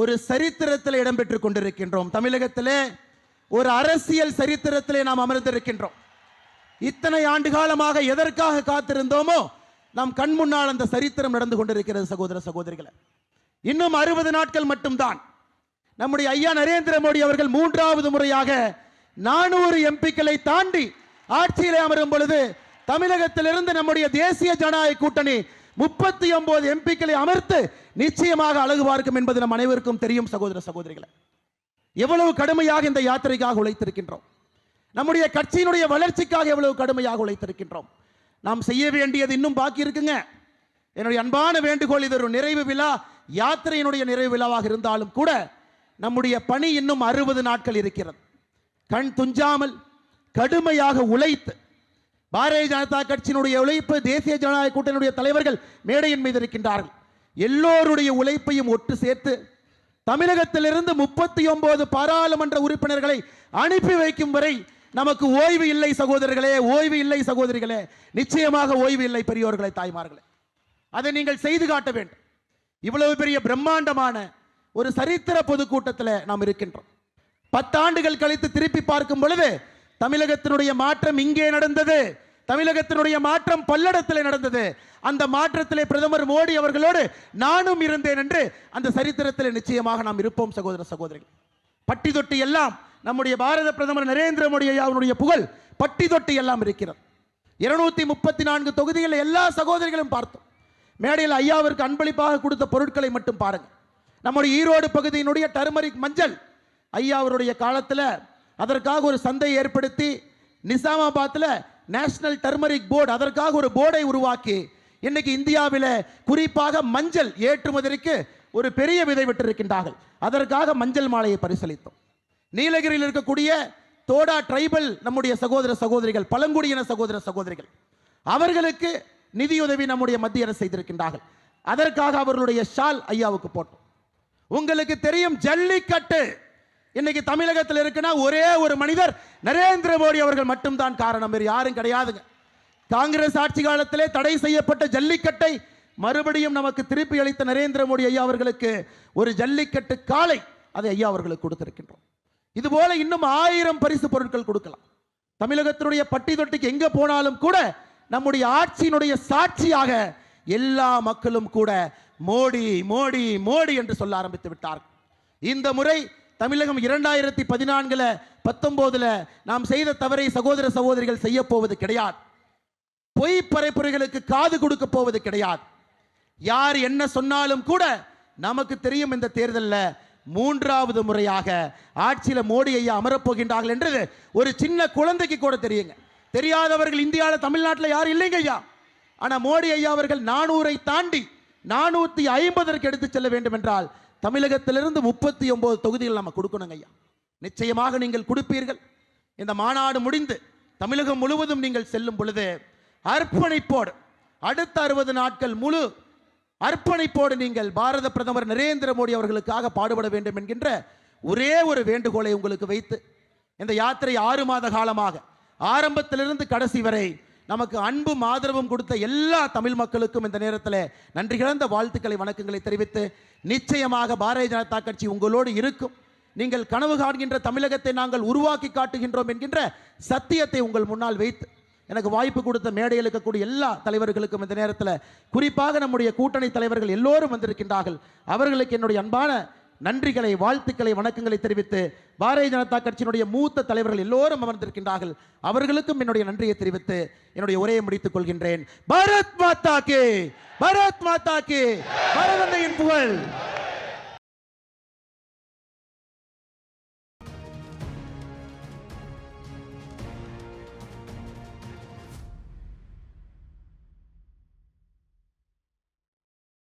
ஒரு சரித்திரத்தில் இடம்பெற்றுக் கொண்டிருக்கின்றோம். தமிழகத்திலே ஒரு அரசியல் சரித்திரத்திலே நாம் அமர்ந்திருக்கின்றோம். இத்தனை ஆண்டு காலமாக எதற்காக காத்திருந்தோமோ நம் கண் முன்னால் அந்த சரித்திரம் நடந்து கொண்டிருக்கிறது சகோதர சகோதரிகளை. இன்னும் அறுபது நாட்கள் மட்டும்தான். நம்முடைய ஐயா நரேந்திர மோடி அவர்கள் மூன்றாவது முறையாக நானூறு எம்பிக்களை தாண்டி ஆட்சியிலே அமரும் பொழுது தமிழகத்திலிருந்து நம்முடைய தேசிய ஜனநாயக கூட்டணி முப்பத்தி ஒன்பது எம்பிக்களை அமர்த்து நிச்சயமாக அழகு பார்க்கும் என்பது நம் அனைவருக்கும் தெரியும் சகோதர சகோதரிகளை. எவ்வளவு கடுமையாக இந்த யாத்திரைக்காக உழைத்திருக்கின்றோம். நம்முடைய கட்சியினுடைய வளர்ச்சிக்காக எவ்வளவு கடுமையாக உழைத்திருக்கின்றோம். நாம் செய்ய வேண்டியது இன்னும் பாக்கி இருக்குங்க. என்னுடைய அன்பான வேண்டுகோள் இது ஒரு நிறைவு விழா. யாத்திரையினுடைய நிறைவு விழாவாக இருந்தாலும் கூட நம்முடைய பணி இன்னும் அறுபது நாட்கள் இருக்கிறது. கண் துஞ்சாமல் கடுமையாக உழைத்து பாரதிய ஜனதா கட்சியினுடைய உழைப்பு தேசிய ஜனநாயக கூட்டணியுடைய தலைவர்கள் மேடையின் மீது இருக்கின்றார்கள். எல்லோருடைய உழைப்பையும் ஒட்டு சேர்த்து தமிழகத்திலிருந்து முப்பத்தி ஒன்பது பாராளுமன்ற உறுப்பினர்களை அனுப்பி வைக்கும் வரை நமக்கு ஓய்வு இல்லை சகோதரர்களே ஓய்வு இல்லை சகோதரிகளே. நிச்சயமாக ஓய்வு இல்லை பெரியோர்களே தாய்மார்களே. அதை நீங்கள் செய்து காட்ட வேண்டும். இவ்வளவு பெரிய பிரம்மாண்டமான ஒரு சரித்திர பொதுக்கூட்டத்தில் நாம் இருக்கின்றோம். பத்தாண்டுகள் கழித்து திருப்பி பார்க்கும் பொழுது தமிழகத்தினுடைய மாற்றம் இங்கே நடந்தது. தமிழகத்தினுடைய மாற்றம் பல்லடத்தில் நடந்தது. அந்த மாற்றத்திலே பிரதமர் மோடி அவர்களோடு நானும் இருந்தேன் என்று அந்த சரித்திரத்தில் நிச்சயமாக நாம் இருப்போம் சகோதர சகோதரிகள். பட்டி தொட்டி எல்லாம் நம்முடைய பாரத பிரதமர் நரேந்திர மோடி அவனுடைய புகழ் பட்டி தொட்டி எல்லாம் இருக்கிறது. இருநூத்தி முப்பத்தி நான்கு தொகுதிகளில் எல்லா சகோதரிகளும் பார்த்தோம். மேடையில் ஐயாவிற்கு அன்பளிப்பாக கொடுத்த பொருட்களை மட்டும் பாருங்கள் நம்முடைய ஈரோடு பகுதியினுடைய டர்மரிக் மஞ்சள் ஐயா அவருடைய காலத்தில் அதற்காக ஒரு சந்தையை ஏற்படுத்தி நிசாமாபாத்தில் நேஷனல் டர்மரிக் போர்டு அதற்காக ஒரு போர்டை உருவாக்கி இன்னைக்கு இந்தியாவில் குறிப்பாக மஞ்சள் ஏற்றுமதிக்கு ஒரு பெரிய விதை விட்டிருக்கின்றார்கள். அதற்காக மஞ்சள் மாலையை பரிசளித்தோம். நீலகிரியில் இருக்கக்கூடிய தோடா ட்ரைபல் நம்முடைய சகோதர சகோதரிகள் பழங்குடியின சகோதர சகோதரிகள் அவர்களுக்கு நிதியுதவி நம்முடைய மத்திய அரசு செய்திருக்கின்றார்கள். அதற்காக அவர்களுடைய ஷால் ஐயாவுக்கு போட்டோம். உங்களுக்கு தெரியும் ஜல்லிக்கட்டு. இன்னைக்கு தமிழகத்தில் இருக்குன்னா ஒரே ஒரு மனிதர் நரேந்திர மோடி அவர்கள் மட்டும்தான் காரணம். வேறு யாரும் கிடையாதுங்க. காங்கிரஸ் ஆட்சி காலத்திலே தடை செய்யப்பட்ட ஜல்லிக்கட்டை மறுபடியும் நமக்கு திருப்பி அளித்த நரேந்திர மோடி ஐயா அவர்களுக்கு ஒரு ஜல்லிக்கட்டு காலை அதை ஐயா அவர்களுக்கு கொடுத்திருக்கின்றோம். இது போல இன்னும் ஆயிரம் பரிசு பொருட்கள் கொடுக்கலாம். தமிழகத்தினுடைய பட்டி தொட்டிக்கு எங்க போனாலும் கூட நம்முடைய ஆட்சியினுடைய சாட்சியாக எல்லா மக்களும் கூட மோடி மோடி மோடி என்று சொல்ல ஆரம்பித்து விட்டார்கள். இந்த முறை தமிழகம் இரண்டாயிரத்தி பதினான்குல பத்தொன்பதுல நாம் செய்த தவறை சகோதர சகோதரிகள் செய்ய போவது கிடையாது. பொய் பரப்புரைகளுக்கு காது கொடுக்க போவது கிடையாது. யார் என்ன சொன்னாலும் கூட நமக்கு தெரியும் இந்த தேர்தலில் மூன்றாவது முறையாக ஆட்சியில் மோடி ஐயா அமரப்போகின்றார்கள் என்றது ஒரு சின்ன குழந்தைக்கு கூட தெரியுங்க. தெரியாதவர்கள் இந்தியாவில் தமிழ்நாட்டில் யாரும் இல்லைங்க ஐயா. ஆனால் மோடி ஐயா அவர்கள் நானூரை தாண்டி நானூற்றி ஐம்பதற்கு எடுத்து செல்ல வேண்டும் என்றால் தமிழகத்திலிருந்து முப்பத்தி ஒன்பது தொகுதிகள் நம்ம கொடுக்கணுங்க ஐயா. நிச்சயமாக நீங்கள் கொடுப்பீர்கள். இந்த மாநாடு முடிந்து தமிழகம் முழுவதும் நீங்கள் செல்லும் பொழுது அர்ப்பணிப்போடு அடுத்த அறுபது நாட்கள் முழு அர்ப்பணிப்போடு நீங்கள் பாரத பிரதமர் நரேந்திர மோடி அவர்களுக்காக பாடுபட வேண்டும் என்கின்ற ஒரே ஒரு வேண்டுகோளை உங்களுக்கு வைத்து இந்த யாத்திரை ஆறு மாத காலமாக ஆரம்பத்திலிருந்து கடைசி வரை நமக்கு அன்பும் ஆதரவும் கொடுத்த எல்லா தமிழ் மக்களுக்கும் இந்த நேரத்தில் நன்றி கலந்த வாழ்த்துக்களை வணக்கங்களை தெரிவித்து நிச்சயமாக பாரதிய ஜனதா கட்சி உங்களோடு இருக்கும். நீங்கள் கனவு காண்கின்ற தமிழகத்தை நாங்கள் உருவாக்கி காட்டுகின்றோம் என்கின்ற சத்தியத்தை உங்கள் முன்னால் வைத்து எனக்கு வாய்ப்பு கொடுத்த மேடையில் இருக்கக்கூடிய எல்லா தலைவர்களுக்கும் இந்த நேரத்தில் குறிப்பாக நம்முடைய கூட்டணி தலைவர்கள் எல்லோரும் வந்திருக்கின்றார்கள். அவர்களுக்கு என்னுடைய அன்பான நன்றிகளை வாழ்த்துக்களை வணக்கங்களை தெரிவித்து பாரதிய ஜனதா கட்சியினுடைய மூத்த தலைவர்கள் எல்லோரும் அமர்ந்திருக்கின்றார்கள். அவர்களுக்கும் என்னுடைய நன்றியை தெரிவித்து என்னுடைய உரையை முடித்துக் கொள்கின்றேன். பாரத் மாதா கே! பாரத் மாதா கே! பாரதந்தையின் புகழ்!